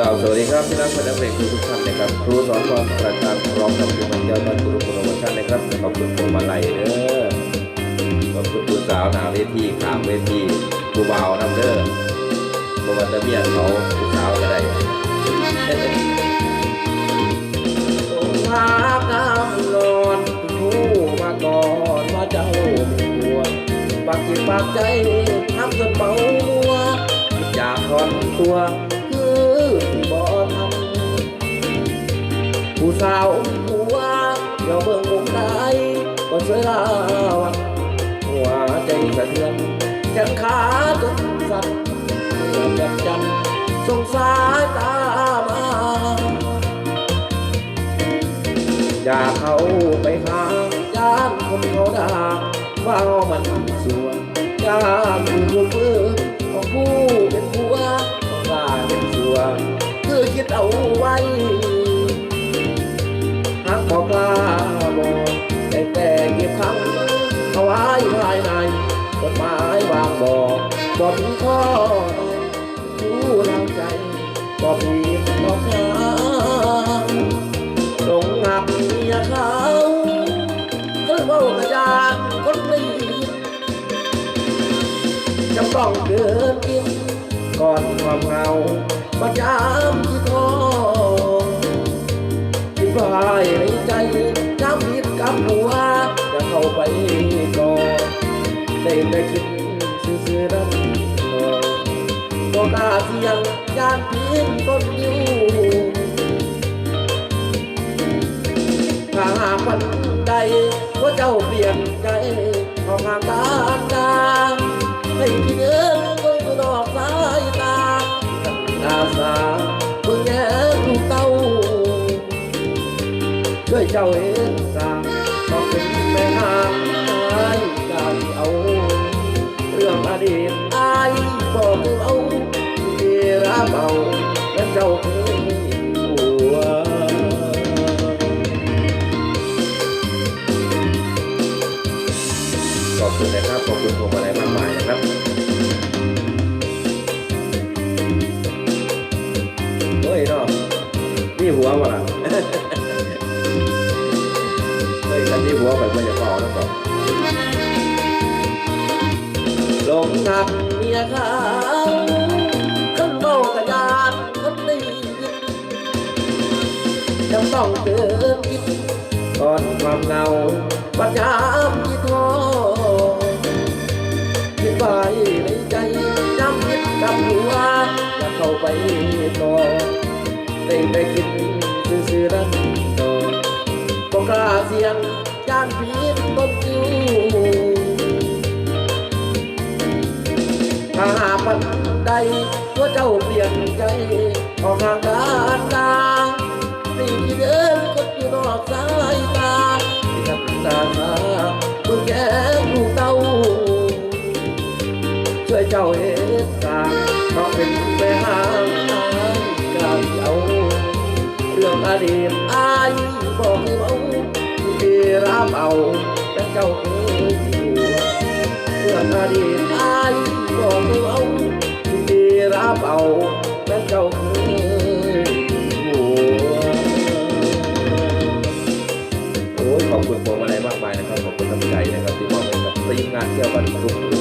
ล่าวสวัสดีครับที่รักแฟนเพลงทุกท่านนะครับครูสอนความประการร้องกับเพลงมันเจ้าบ้านกุรุโปรโมชั่นนะครับขอบคุณพวงมาลัยเด้อขอบคุณผู้สาวหนาเวทีขามเวทีผู้บ่าวนำเด้อเพราะว่าจะเมียเขาผู้สาวก็ได้ภาพน้ำนอนผู้มาก่อนมาเจ้าป็นหัวปากจิตปากใจทำจนเมามัวอยากถอนตัว สาวผัวเดี๋ยวเบิ่งวงได้ก็เสื้อวหัวใจสะเทือนแขนขาจนสั่นเมื่อแบบจำสงสายตามาอย่าเข้าไปหาย่านคนเขาด่าว่ามันส่วนย่านผู้มือของผู้เป็นผัวของกล้าเป็นสัวคือคิดเอาไว้าไว้ภายในกฎหมายวางบอกบอกถึงข้อรู้ทางใจบอกผิดบอกหาลงหักเมียเขาก็เมากระยานคนนี้จะต้องเกินกินก่อนความเหงาประจำที่ท้อ ซื่อๆนั้นก็กล้าเสี่ยงย่านพียงต้นอยู่ถ้าหากวันใดว่าเจ้าเปลี่ยนใจขอห่างกันดาให้ที่เดินก็อยู่ดอกสายตาอาสาเพื่อแง่ลูกเต้าด้วยเจ้าเองสาต้องเป็นแม่นาง อดีตไอ้บอกเอาที่รับเอาและเจ้าเคยหัวขอบคุณนะครับ ขอบคุณพวงมาลัยมากมายนะครับเฮ้ยเนาะนี่หัววะล่ะเฮ้ยคันนี้หัวไปเพื่จะเป่าแล้วก่อน ลงหักเมียเขาขึ้นเมากยานคนดียังต้องเดินกินก่อนความเงาปัญญามที่ท้อคิดไว้ในใจจำคิดกับหัวจะเข้าไปต่อได้แต่คิดซื่อๆนั้นต่อบอกกล้าเสียงจานพีนต้น ว่าเจ้าเปลี่ยนใจออกทางการตาสิ่งที่เดินก็อยู่นอกสายตาที่ทำตาสาเพื่อแก้ลูกเต้าช่วยเจ้าเอ็ดตาเพราะเป็นแม่ห้างอายกล้าเอาเรื่องอดีตอายบอกให้เอาที่รับเอาแต่เจ้าเคยอยู่เรื่องอดีต เบเอาแม่เจ้าคือยู่โอ้ยขอบคุณพวงมาลัยมากมายนะครับ ขอบคุณน้ำใจนะครับที่มอบให้กับทีมงานเที่ยวบ้านกรุง